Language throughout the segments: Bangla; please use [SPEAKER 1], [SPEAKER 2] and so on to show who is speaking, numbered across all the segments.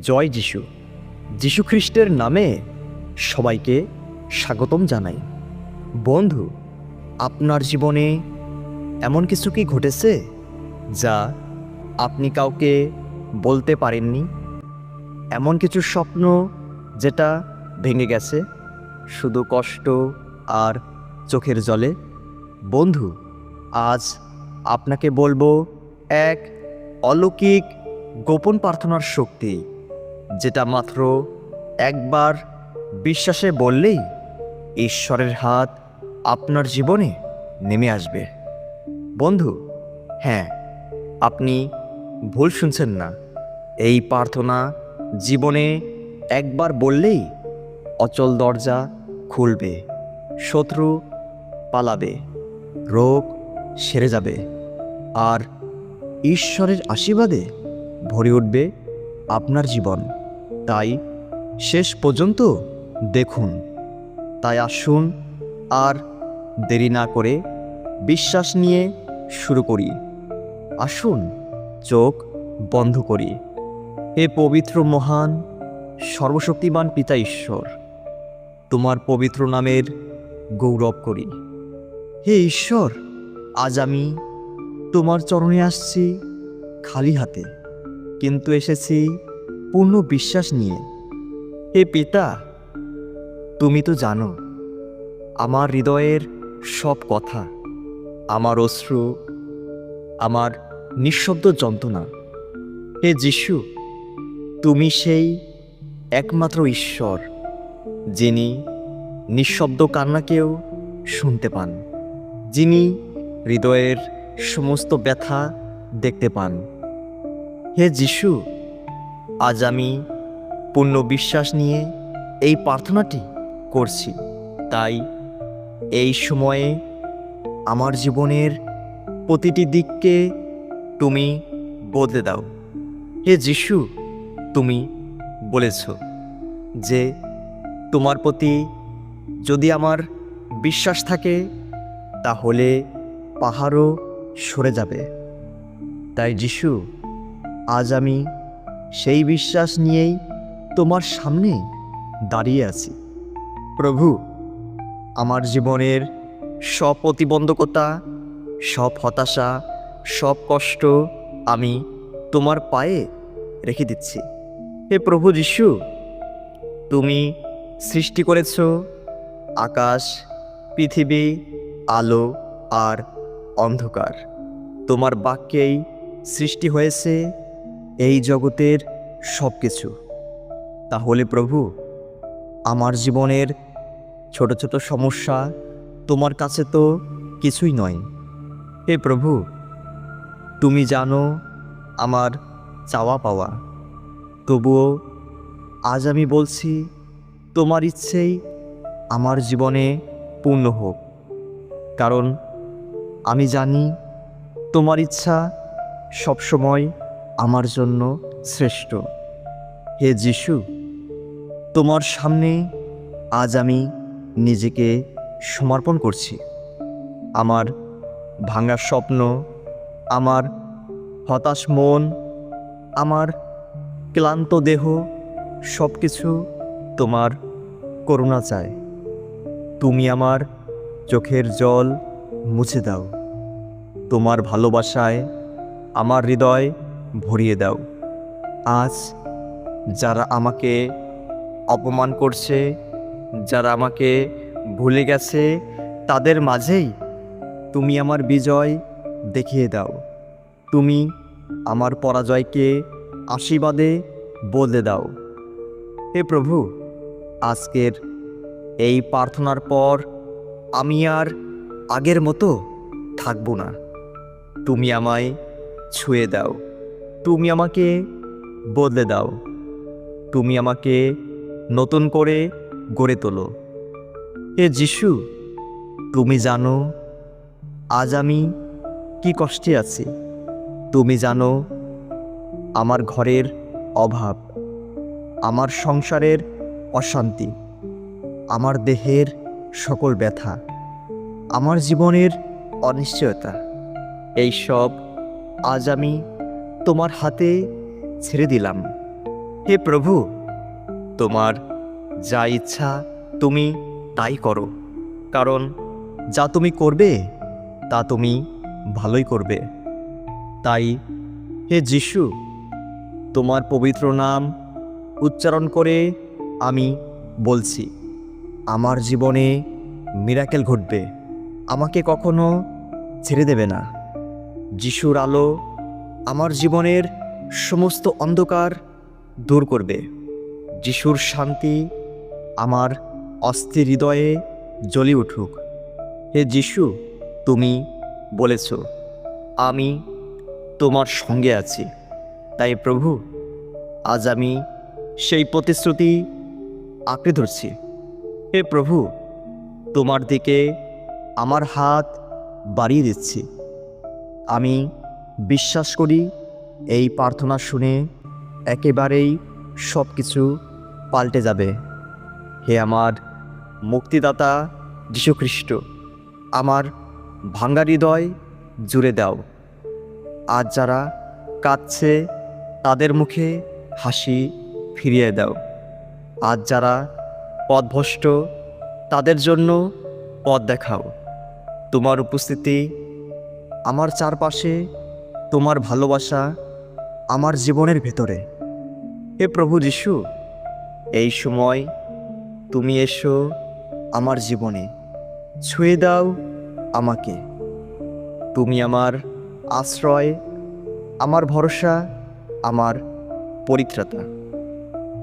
[SPEAKER 1] জয় যিশু। যিশু খ্রিস্টের নামে সবাইকে স্বাগতম জানাই। বন্ধু, আপনার জীবনে এমন কিছু কি ঘটেছে যা আপনি কাউকে বলতে পারেননি? এমন কিছু স্বপ্ন যেটা ভেঙে গেছে শুধু কষ্ট আর চোখের জলে? বন্ধু, আজ আপনাকে বলব এক অলৌকিক গোপন প্রার্থনার শক্তি। যেটা মাত্র একবার বিশ্বাসে বললেই ঈশ্বরের হাত আপনার জীবনে নেমে আসবে। বন্ধু হ্যাঁ আপনি ভুল শুনছেন না। এই প্রার্থনা জীবনে একবার বললেই অচল দরজা খুলবে, শত্রু পালাবে, রোগ সেরে যাবে আর ঈশ্বরের আশীর্বাদে ভরে উঠবে আপনার জীবন। তাই শেষ পর্যন্ত দেখুন। তাই আসুন আর দেরি না করে বিশ্বাস নিয়ে শুরু করি। আসুন চোখ বন্ধ করি। হে পবিত্র মহান, সর্বশক্তিমান পিতা ঈশ্বর, তোমার পবিত্র নামের গৌরব করি। হে ঈশ্বর, আজ আমি তোমার চরণে আসছি খালি হাতে, কিন্তু এসেছি পূর্ণ বিশ্বাস নিয়ে, হে পিতা, তুমি তো জানো, আমার হৃদয়ের সব কথা, আমার অশ্রু, আমার নিঃশব্দ যন্ত্রণা। হে যিশু, তুমি সেই একমাত্র ঈশ্বর, যিনি নিঃশব্দ কান্নাকেও শুনতে পান, যিনি হৃদয়ের সমস্ত ব্যথা দেখতে পান। হে যিশু আজ আমি পূর্ণ বিশ্বাস নিয়ে এই প্রার্থনাটি করছি। তাই এই সময়ে আমার জীবনের প্রতিটি দিককে তুমি বদলে দাও। হে যিশু, তুমি বলেছ যে তোমার প্রতি যদি আমার বিশ্বাস থাকে, তাহলে পাহাড়ও সরে যাবে। তাই যিশু, আজ আমি সেই বিশ্বাস নিয়েই তোমার সামনে দাঁড়িয়ে আছি। প্রভু, আমার জীবনের সব প্রতিবন্ধকতা, সব হতাশা, সব কষ্ট আমি তোমার পায়ে রেখে দিচ্ছি। হে প্রভু যিশু, তুমি সৃষ্টি করেছ আকাশ, পৃথিবী, আলো আর অন্ধকার। তোমার বাক্যেই সৃষ্টি হয়েছে এই জগতের সব কিছু তাহলে প্রভু, আমার জীবনের ছোট ছোট সমস্যা তোমার কাছে তো কিছুই নয়। হে প্রভু, তুমি জানো আমার চাওয়া পাওয়া। তবুও আজ আমি বলছি, তোমার ইচ্ছেই আমার জীবনে পূর্ণ হোক। কারণ আমি জানি তোমার ইচ্ছা সবসময় আমার জন্য শ্রেষ্ঠ। হে যিশু, তোমার সামনে আজ আমি নিজেকে সমর্পণ করছি। আমার ভাঙা স্বপ্ন, আমার হতাশ মন, আমার ক্লান্ত দেহ সব কিছু তোমার করুণা চায়। তুমি আমার চোখের জল মুছে দাও। তোমার ভালোবাসায় আমার হৃদয় ভরিয়ে দাও। আজ যারা আমাকে অপমান করছে, যারা আমাকে ভুলে গেছে, তাদের মাঝেই তুমি আমার বিজয় দেখিয়ে দাও। তুমি আমার পরাজয়কে আশীর্বাদে বদলে দাও। হে প্রভু, আজকের এই প্রার্থনার পর আমি আর আগের মতো থাকব না। তুমি আমায় ছুঁয়ে দাও। তুমি আমাকে বদলে দাও। তুমি আমাকে নতুন করে গড়ে তোলো। হে যিশু, তুমি জানো আজ আমি কি কষ্টে আছি। তুমি জানো আমার ঘরের অভাব, আমার সংসারের অশান্তি, আমার দেহের সকল ব্যথা, আমার জীবনের অনিশ্চয়তা, এই সব আজ আমি তোমার হাতে ছেড়ে দিলাম। হে প্রভু, তোমার যা ইচ্ছা তুমি তাই করো। কারণ যা তুমি করবে, তা তুমি ভালোই করবে। তাই হে যিশু, তোমার পবিত্র নাম উচ্চারণ করে আমি বলছি, আমার জীবনে মিরাকেল ঘটবে। আমাকে কখনো ছেড়ে দেবে না। যিশুর আলো আমার জীবনের সমস্ত অন্ধকার দূর করবে। যিশুর শান্তি আমার অস্থির হৃদয়ে জ্বলি উঠুক। হে যিশু, তুমি বলেছ, আমি তোমার সঙ্গে আছি। তাই প্রভু, আজ আমি সেই প্রতিশ্রুতি আঁকড়ে ধরছি। হে প্রভু, তোমার দিকে আমার হাত বাড়িয়ে দিচ্ছি। আমি বিশ্বাস করি, এই প্রার্থনা শুনে একেবারেই সব কিছু পাল্টে যাবে। হে আমার মুক্তিদাতা যীশুখ্রিস্ট, আমার ভাঙ্গা হৃদয় জুড়ে দাও। আজ যারা কাঁদছে, তাদের মুখে হাসি ফিরিয়ে দাও। আজ যারা পথভ্রষ্ট, তাদের জন্য পথ দেখাও। তোমার উপস্থিতি আমার চারপাশে তোমার ভালোবাসা আমার জীবনের ভেতরে। হে প্রভু যিশু, এই সময় তুমি এসো আমার জীবনে। ছুঁয়ে দাও আমাকে। তুমি আমার আশ্রয়, আমার ভরসা, আমার পরিত্রাতা।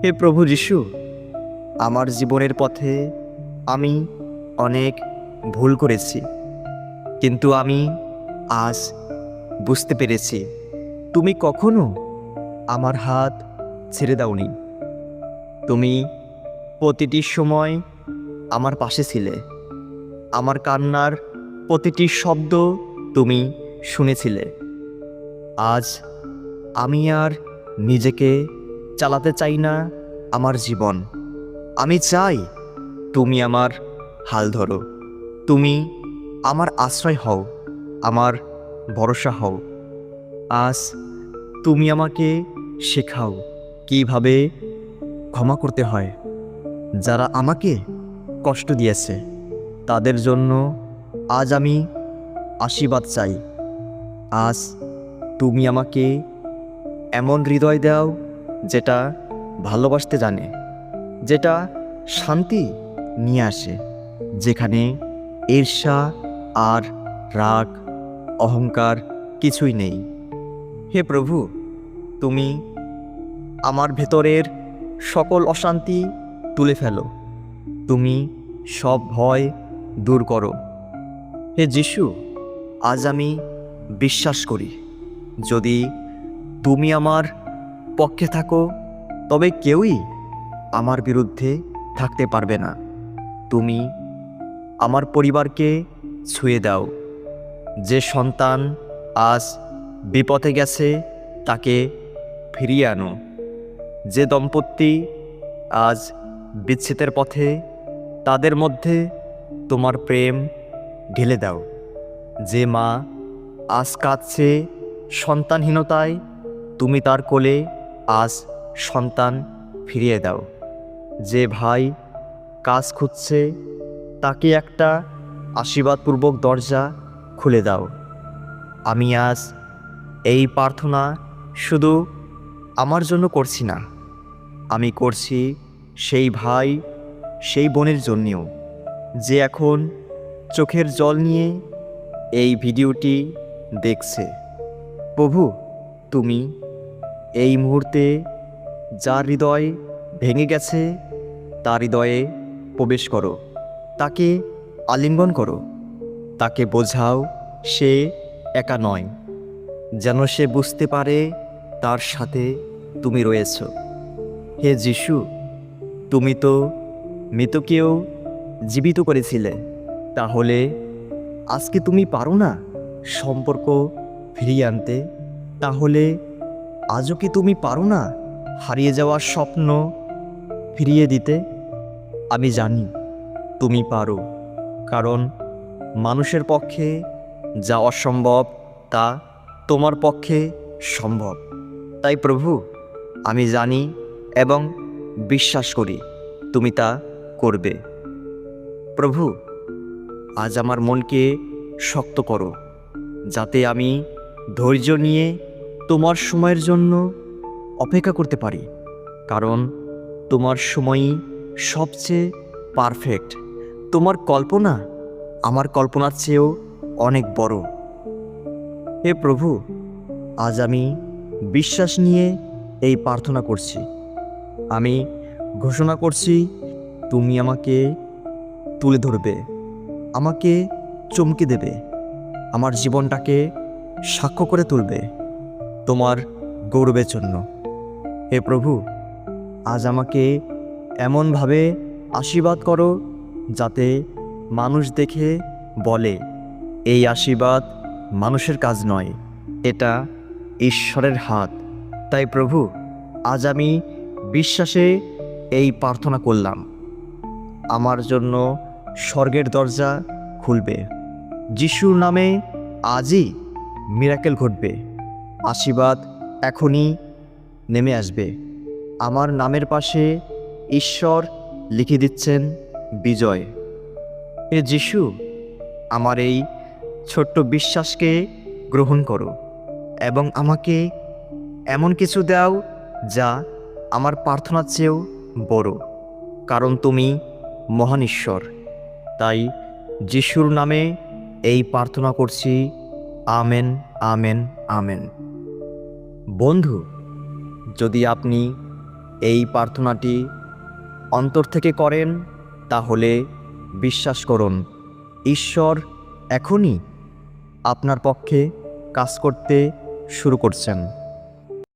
[SPEAKER 1] হে প্রভু যিশু, আমার জীবনের পথে আমি অনেক ভুল করেছি। কিন্তু আমি আজ বুঝতে পেরেছি। তুমি কখনো আমার হাত ছেড়ে দাওনি। তুমি প্রতিটি সময় আমার পাশে ছিলে। আমার কান্নার প্রতিটি শব্দ তুমি শুনেছিলে। আজ আমি আর নিজেকে চালাতে চাই না আমার জীবন। আমি চাই তুমি আমার হাল ধরো। তুমি আমার আশ্রয় হও। আমার ভরসা হও। আজ তুমি আমাকে শেখাও কীভাবে ক্ষমা করতে হয়। যারা আমাকে কষ্ট দিয়েছে, তাদের জন্য আজ আমি আশীর্বাদ চাই। আজ তুমি আমাকে এমন হৃদয় দাও যেটা ভালোবাসতে জানে, যেটা শান্তি নিয়ে আসে, যেখানে ঈর্ষা আর রাগ অহংকার কিছুই নেই। হে প্রভু, তুমি আমার ভেতরের সকল অশান্তি তুলে ফেলো। তুমি সব ভয় দূর করো। হে যিশু, আজ আমি বিশ্বাস করি, যদি তুমি আমার পক্ষে থাকো, তবে কেউই আমার বিরুদ্ধে থাকতে পারবে না। তুমি আমার পরিবারকে ছুঁয়ে দাও। যে সন্তান আজ বিপথে গেছে, তাকে ফিরিয়ে আনো। যে দম্পতি আজ বিচ্ছেদের পথে, তাদের মধ্যে তোমার প্রেম ঢেলে দাও। যে মা আজ কাঁদছে সন্তানহীনতায়, তুমি তার কোলে আজ সন্তান ফিরিয়ে দাও। যে ভাই কাজ খুঁজছে, তাকে একটা আশীর্বাদপূর্বক দরজা খুলে দাও। আমি আজ এই প্রার্থনা শুধু আমার জন্য করছি না, আমি করছি সেই ভাই, সেই বোনের জন্যেও। যে এখন চোখের জল নিয়ে এই ভিডিওটি দেখছে। প্রভু, তুমি এই মুহূর্তে যার হৃদয় ভেঙে গেছে, তার হৃদয়ে প্রবেশ করো, তাকে আলিঙ্গন করো। তাকে বোঝাও, সে একা নয়। যেন সে বুঝতে পারে, তার সাথে তুমি রয়েছ। হে যিশু, তুমি তো মৃতকেও জীবিত করেছিলে। তাহলে আজকে তুমি পারো না সম্পর্ক ফিরিয়ে আনতে? তাহলে আজও কি তুমি পারো না হারিয়ে যাওয়ার স্বপ্ন ফিরিয়ে দিতে? আমি জানি তুমি পারো, কারণ মানুষের পক্ষে যা অসম্ভব, তা তোমার পক্ষে সম্ভব। তাই প্রভু, আমি জানি এবং বিশ্বাস করি তুমি তা করবে। প্রভু, আজ আমার মনকে শক্ত করো, যাতে আমি ধৈর্য নিয়ে তোমার সময়ের জন্য অপেক্ষা করতে পারি, কারণ তোমার সময়ই সবচেয়ে পারফেক্ট তোমার কল্পনা আমার কল্পনার চেয়েও অনেক বড়। হে প্রভু, আজ আমি বিশ্বাস নিয়ে এই প্রার্থনা করছি। আমি ঘোষণা করছি, তুমি আমাকে তুলে ধরবে, আমাকে চমকে দেবে, আমার জীবনটাকে সাক্ষ্য করে তুলবে তোমার গৌরবের জন্য। হে প্রভু, আজ আমাকে এমনভাবে আশীর্বাদ করো যাতে মানুষ দেখে বলে, এই আশীর্বাদ মানুষের কাজ নয়, এটা ঈশ্বরের হাত। তাই প্রভু, আজ আমি বিশ্বাসে এই প্রার্থনা করলাম। আমার জন্য স্বর্গের দরজা খুলবে। যিশুর নামে আজই মিরাকেল ঘটবে। আশীর্বাদ এখনই নেমে আসবে। আমার নামের পাশে ঈশ্বর লিখে দিচ্ছেন বিজয়। এ যিশু, আমার এই ছোট্ট বিশ্বাসকে গ্রহণ করো এবং আমাকে এমন কিছু দাও যা আমার প্রার্থনার চেয়েও বড়, কারণ তুমি মহান ঈশ্বর। তাই যিশুর নামে এই প্রার্থনা করছি। Amen amen amen. বন্ধু, যদি আপনি এই প্রার্থনাটি অন্তর থেকে করেন, তাহলে বিশ্বাস করুন ঈশ্বর এখনই আপনার পক্ষে কাজ করতে শুরু করছেন।